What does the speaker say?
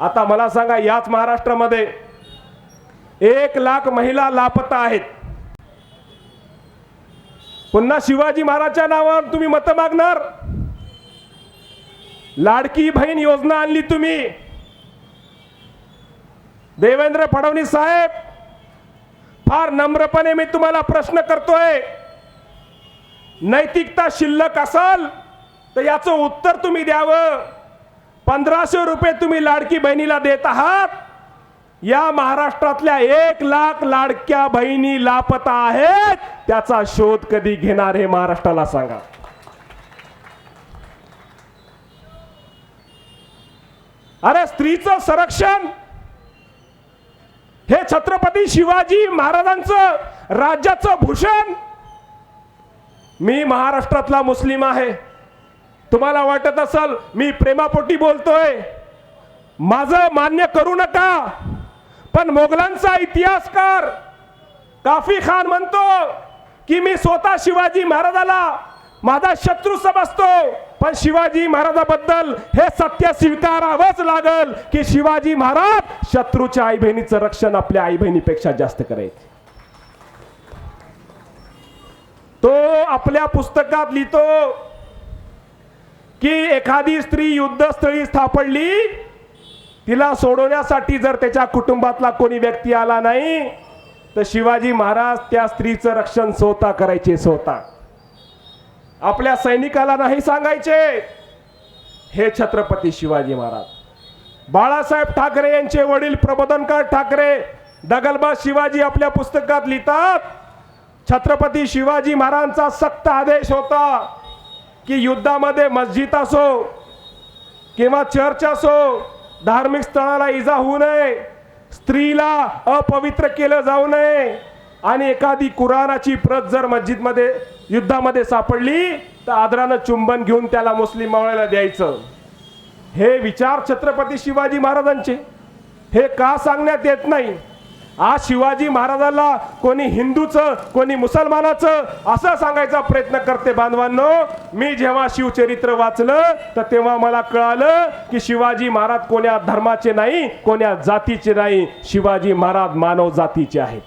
आता मला सांगा याच महाराष्ट्रामध्ये एक लाख महिला लापता आहेत. पुन्हा शिवाजी महाराजच्या नावावर तुम्ही मतं मागणार? लाडकी बहीण योजना आणली तुम्ही. देवेंद्र फडणवीस साहेब फार नम्रपणे मी तुम्हाला प्रश्न करतोय. नैतिकता शिल्लक असाल तर याचं उत्तर तुम्ही द्यावं. पंधराशे रुपये तुम्ही लाडकी बहिणीला देत आहात. या महाराष्ट्रातल्या एक लाख लाडक्या बहिणी लापता आहेत. त्याचा शोध कधी घेणार हे महाराष्ट्राला सांगा. अरे स्त्रीचं संरक्षण. हे छत्रपती शिवाजी महाराजांचं राज्याचं भूषण. मी महाराष्ट्रातला मुस्लिम आहे. तुम्हाला वाटत असल मी प्रेमापोटी बोलतोय? माझं मान्य करू नका. पण मोगलांचा इतिहासकार काफी खान म्हणतो की मी स्वतः शिवाजी महाराजाला माझा शत्रू समजतो. पण शिवाजी महाराजाबद्दल हे सत्य स्वीकारावंच लागल की शिवाजी महाराज शत्रूच्या आई बहिणीचं रक्षण आपल्या आई बहिणीपेक्षा जास्त करायचे तो आपल्या पुस्तकात लिहितो की एखादी स्त्री युद्धस्थळी सापडली तिला सोडवण्यासाठी जर त्याच्या कुटुंबातला कोणी व्यक्ती आला नाही तर शिवाजी महाराज त्या स्त्रीचं रक्षण स्वतः करायचे स्वतः. आपल्या सैनिकाला नाही सांगायचे. हे छत्रपती शिवाजी महाराज. बाळासाहेब ठाकरे यांचे वडील प्रबोधनकार ठाकरे दगलबाज शिवाजी आपल्या पुस्तकात लिहितात छत्रपती शिवाजी महाराजांचा सक्त आदेश होता. की युद्धामध्ये मस्जिद असो किंवा चर्च असो धार्मिक स्थळाला इजा होऊ नये स्त्रीला अपवित्र केलं जाऊ नये आणि एखादी कुराणाची प्रत जर मस्जिदमध्ये युद्धामध्ये सापडली तर आदरानं चुंबन घेऊन त्याला मुस्लिम मावळ्याला द्यायचं. हे विचार छत्रपती शिवाजी महाराजांचे. हे का सांगण्यात येत नाही? आज शिवाजी महाराजाला कोणी हिंदूचं कोणी मुसलमानाचं असं सांगायचा प्रयत्न करते बांधवांनो. मी जेव्हा शिवचरित्र वाचलं तर तेव्हा मला कळालं की शिवाजी महाराज कोण्या धर्माचे नाही कोण्या जातीचे नाही. शिवाजी महाराज मानव जातीचे आहेत.